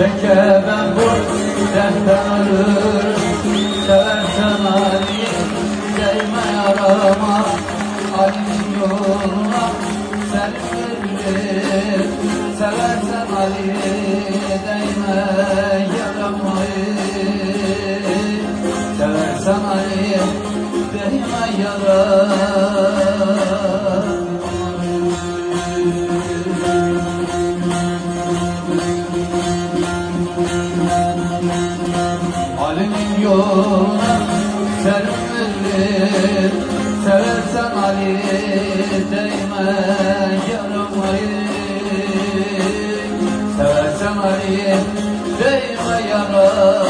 Çekemem bu dertten ölür Seversen Ali Değme yarama Ali'nin yoluna Sen verilir Seversen Ali Değme yarama. Seversen Ali Değme yarama Yoluna serpildir Seversen Ali değme yaramayı Seversen Ali değme yara